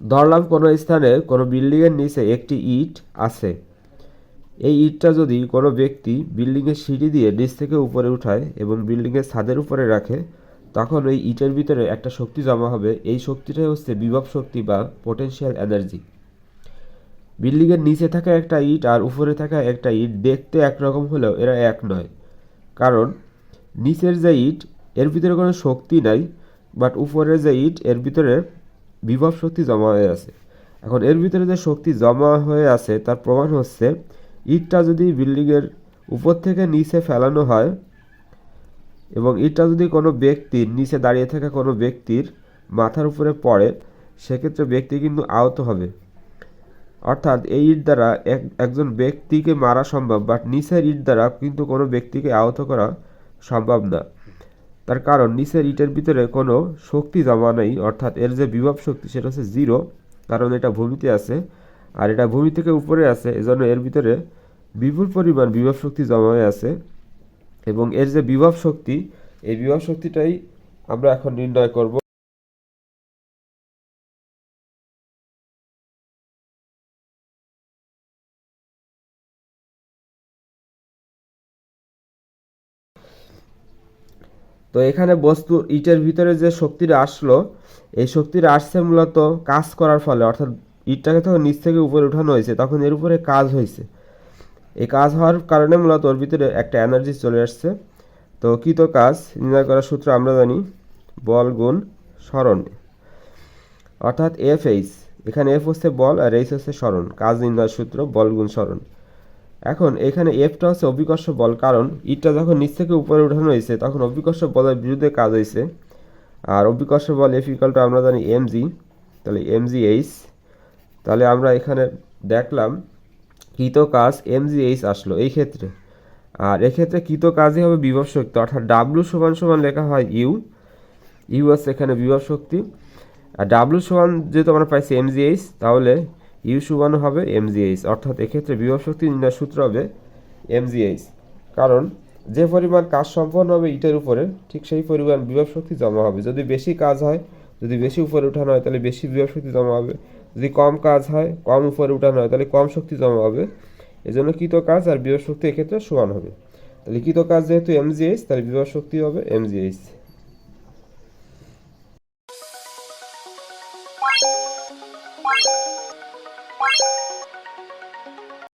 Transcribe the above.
ধরলাম কোনো স্থানে কোনো বিল্ডিংয়ের নিচে একটি ইট আছে। এই ইটটা যদি কোনো ব্যক্তি বিল্ডিংয়ের সিঁড়ি দিয়ে নিচ থেকে উপরে উঠায় এবং বিল্ডিংয়ের ছাদের উপরে রাখে, তখন ওই ইটের ভিতরে একটা শক্তি জমা হবে। এই শক্তিটাই হচ্ছে বিভব শক্তি বা পোটেনশিয়াল এনার্জি বিল্ডিংয়ের নিচে থাকা একটা ইট আর উপরে থাকা একটা ইট দেখতে একরকম হলেও এরা এক নয়। কারণ নিচের যে ইট, এর ভিতরে কোনো শক্তি নাই বাট উপরের যে ইট, এর ভিতরে বিভব শক্তি জমা হয়ে আছে। এখন এর ভিতরে যে শক্তি জমা হয়ে আছে, তার প্রমাণ হচ্ছে ইটটা যদি বিল্ডিংয়ের উপর থেকে নিচে ফেলানো হয় এবং ইটটা যদি কোনো ব্যক্তির নিচে দাঁড়িয়ে থাকা কোনো ব্যক্তির মাথার উপরে পড়ে, সেক্ষেত্রে ব্যক্তি কিন্তু আহত হবে। অর্থাৎ এই ইট দ্বারা এক, একজন ব্যক্তিকে মারা সম্ভব বাট নিচের ইট দ্বারা কিন্তু কোনো ব্যক্তিকে আহত করা সম্ভব না। তার কারণ নিচের ইটের ভিতরে কোনো শক্তি জমা নেই, অর্থাৎ এর যে বিভব শক্তি সেটা হচ্ছে জিরো কারণ এটা ভূমিতে আছে, আর এটা ভূমি থেকে উপরে আছে, এজন্য এর ভিতরে বিপুল পরিমাণ বিভব শক্তি জমা হয়ে আছে, এবং এর যে বিভব শক্তি, এই বিভব শক্তিটাই আমরা এখন নির্ণয় করব তো এখানে বস্তু ইটের ভিতরে যে শক্তিটা আসলো, এই শক্তিটা আসছে মূলত কাজ করার ফলে। অর্থাৎ ইটটাকে তখন নিচ থেকে উপরে উঠানো হয়েছে, তখন এর উপরে কাজ হয়েছে। এই কাজ হওয়ার কারণে মূলত ওর ভিতরে একটা এনার্জি চলে আসছে। তো কৃত কাজ, নির্ণয় করার সূত্র আমরা জানি, বল গুণ স্মরণ। অর্থাৎ এফ এইচ এখানে এফ হচ্ছে বল আর এইচ হচ্ছে স্মরণ। কাজ নির্ণয়ের সূত্র বল গুণ স্মরণ। এখন এখানে এফটা হচ্ছে অভিকর্ষ বল, কারণ ইটটা যখন নিচ থেকে উপরে উঠানো হয়েছে, তখন অভিকর্ষ বলের বিরুদ্ধে কাজ হয়েছে। আর অভিকর্ষ বল এফ ইকালটা আমরা জানি এম জি তাহলে এম জি এইচ তাহলে আমরা এখানে দেখলাম কৃত কাজ এম জি এইচ আসলো এই ক্ষেত্রে। আর এক্ষেত্রে কৃত কাজই হবে বিভব শক্তি, অর্থাৎ ডাব্লু সমান সমান লেখা হয় ইউ ইউ আছে এখানে বিভব শক্তি। আর ডাব্লু সমান যেহেতু আমরা পাইছি এম জি এইচ তাহলে ইউ সমান হবে এমজিএইচ অর্থাৎ এক্ষেত্রে বিভব শক্তি নির্ণয় সূত্র হবে এমজিএইচ কারণ যে পরিমাণ কাজ সম্পন্ন হবে ইটের উপরে, ঠিক সেই পরিমাণ বিভব শক্তি জমা হবে। যদি বেশি কাজ হয়, যদি বেশি উপরে উঠানো হয়, তাহলে বেশি বিভব শক্তি জমা হবে। যদি কম কাজ হয়, কম উপরে উঠানো হয়, তাহলে কম শক্তি জমা হবে। এজন্য কৃত কাজ আর বিভব শক্তি এক্ষেত্রে সমান হবে। তাহলে কৃত কাজ যেহেতু এমজিএইচ তাহলে বিভব শক্তি হবে এমজিএইচ Thank you. you